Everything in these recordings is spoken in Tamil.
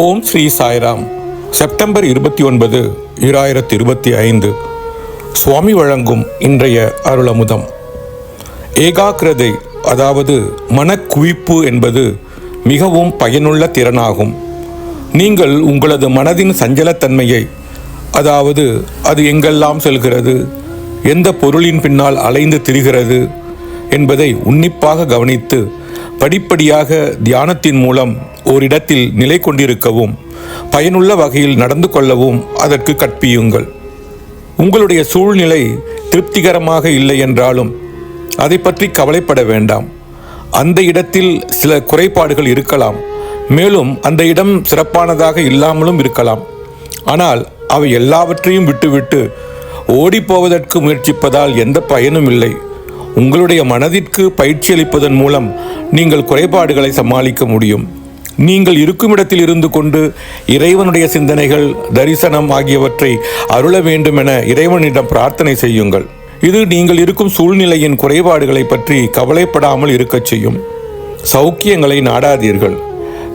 ஓம் ஸ்ரீ சாய்ராம். செப்டம்பர் இருபத்தி ஒன்பது இராயிரத்தி இருபத்தி ஐந்து. சுவாமி வழங்கும் இன்றைய அருளமுதம். ஏகாக்கிரதை அதாவது மனக்குவிப்பு என்பது மிகவும் பயனுள்ள திறனாகும். நீங்கள் உங்களது மனதின் சஞ்சலத்தன்மையை அதாவது அது எங்கெல்லாம் செல்கிறது எந்த பொருளின் பின்னால் அலைந்து திரிகிறது என்பதை உன்னிப்பாக கவனித்து படிப்படியாக தியானத்தின் மூலம் ஓரிடத்தில் நிலை கொண்டிருக்கவும் பயனுள்ள வகையில் நடந்து கொள்ளவும் அதற்கு கற்பியுங்கள். உங்களுடைய சூழ்நிலை திருப்திகரமாக இல்லை என்றாலும் அதை பற்றி கவலைப்பட வேண்டாம். அந்த இடத்தில் சில குறைபாடுகள் இருக்கலாம். மேலும் அந்த இடம் சிறப்பானதாக இல்லாமலும் இருக்கலாம். ஆனால் அவை எல்லாவற்றையும் விட்டுவிட்டு ஓடிப்போவதற்கு முயற்சிப்பதால் எந்த பயனும் இல்லை. உங்களுடைய மனதிற்கு பயிற்சி அளிப்பதன் மூலம் நீங்கள் குறைபாடுகளை சமாளிக்க முடியும். நீங்கள் இருக்கும் இடத்தில் இருந்து கொண்டு இறைவனுடைய சிந்தனைகள் தரிசனம் ஆகியவற்றை அருள வேண்டும் என இறைவனிடம் பிரார்த்தனை செய்யுங்கள். இது நீங்கள் இருக்கும் சூழ்நிலையின் குறைபாடுகளை பற்றி கவலைப்படாமல் இருக்கச் செய்யும். சௌக்கியங்களை நாடாதீர்கள்.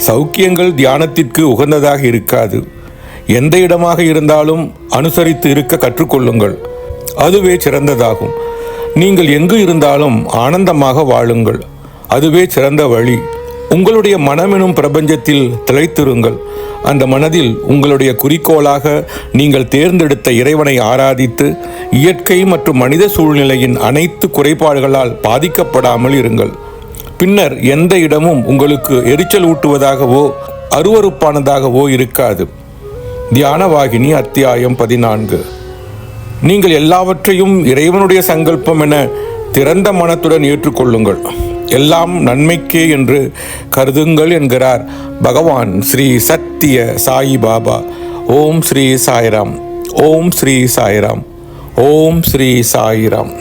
சௌக்கியங்கள் தியானத்திற்கு உகந்ததாக இருக்காது. எந்த இடமாக இருந்தாலும் அனுசரித்து இருக்க கற்றுக்கொள்ளுங்கள். அதுவே சிறந்ததாகும். நீங்கள் எங்கு இருந்தாலும் ஆனந்தமாக வாழுங்கள். அதுவே சிறந்த வழி. உங்களுடைய மனமெனும் பிரபஞ்சத்தில் திளைத்திருங்கள். அந்த மனதில் உங்களுடைய குறிக்கோளாக நீங்கள் தேர்ந்தெடுத்த இறைவனை ஆராதித்து இயற்கை மற்றும் மனித சூழ்நிலையின் அனைத்து குறைபாடுகளால் பாதிக்கப்படாமல் இருங்கள். பின்னர் எந்த இடமும் உங்களுக்கு எரிச்சல் ஊட்டுவதாகவோ அருவறுப்பானதாகவோ இருக்காது. தியானவாகினி அத்தியாயம் பதினான்கு. நீங்கள் எல்லாவற்றையும் இறைவனுடைய சங்கல்பம் என திறந்த மனத்துடன் ஏற்றுக்கொள்ளுங்கள். எல்லாம் நன்மைக்கே என்று கருதுங்கள் என்கிறார் பகவான் ஸ்ரீ சத்திய சாயி பாபா. ஓம் ஸ்ரீ சாய்ராம். ஓம் ஸ்ரீ சாய்ராம். ஓம் ஸ்ரீ சாய்ராம்.